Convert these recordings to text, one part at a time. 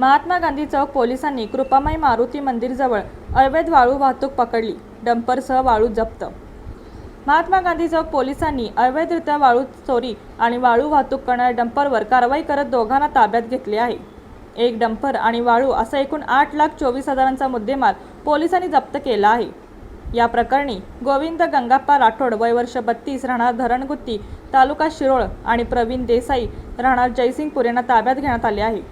महात्मा गांधी चौक पोलिसांनी कृपामाई मारुती मंदिरजवळ अवैध वाळू वाहतूक पकडली. डंपरसह वाळू जप्त. महात्मा गांधी चौक पोलिसांनी अवैधरित्या वाळू चोरी आणि वाळू वाहतूक करणाऱ्या डंपरवर कारवाई करत दोघांना ताब्यात घेतले आहे. एक डंपर आणि वाळू असा एकूण आठ लाख चोवीस हजारांचा मुद्देमाल पोलिसांनी जप्त केला आहे. या प्रकरणी गोविंद गंगाप्पा राठोड वय वर्ष बत्तीस राहणार धरणगुत्ती तालुका शिरोळ आणि प्रवीण देसाई राहणार जयसिंगपूर यांना ताब्यात घेण्यात आले आहे.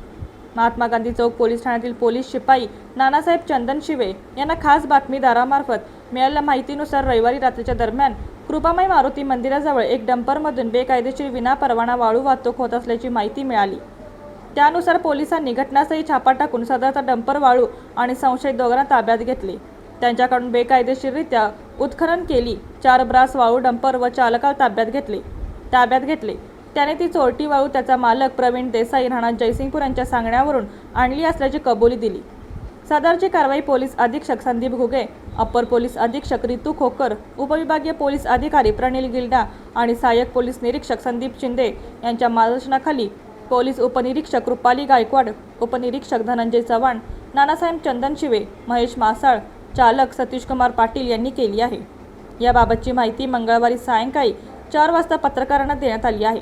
महात्मा गांधी चौक पोलीस ठाण्यातील पोलीस शिपाई नानासाहेब चंदन शिवे यांना खास बातमीदारामार्फत मिळालेल्या माहितीनुसार रविवारी रात्रीच्या दरम्यान कृपामाई मारुती मंदिराजवळ एक डंपरमधून बेकायदेशीर विनापरवाना वाळू वाहतूक होत असल्याची माहिती मिळाली. त्यानुसार पोलिसांनी घटनास्थळी छापा टाकून सदरचा डंपर वाळू आणि संशयित दोघांना ताब्यात घेतले. त्यांच्याकडून बेकायदेशीररित्या उत्खनन केली. चार ब्रास वाळू डंपर व चालकाला ताब्यात घेतले. ताब्यात घेतले. त्याने ती चोरटी वाळू त्याचा मालक प्रवीण देसाई राणा जयसिंगपूर यांच्या सांगण्यावरून आणली असल्याची कबुली दिली. सदरची कारवाई पोलीस अधीक्षक संदीप घुगे अप्पर पोलीस अधीक्षक रितू खोकर उपविभागीय पोलीस अधिकारी प्रणील गिल्डा आणि सहाय्यक पोलीस निरीक्षक संदीप शिंदे यांच्या मार्गदर्शनाखाली पोलीस उपनिरीक्षक रुपाली गायकवाड उपनिरीक्षक धनंजय चव्हाण नानासाहेब चंदन शिवे महेश मासाळ चालक सतीशकुमार पाटील यांनी केली आहे. याबाबतची माहिती मंगळवारी सायंकाळी चार वाजता पत्रकारांना देण्यात आली आहे.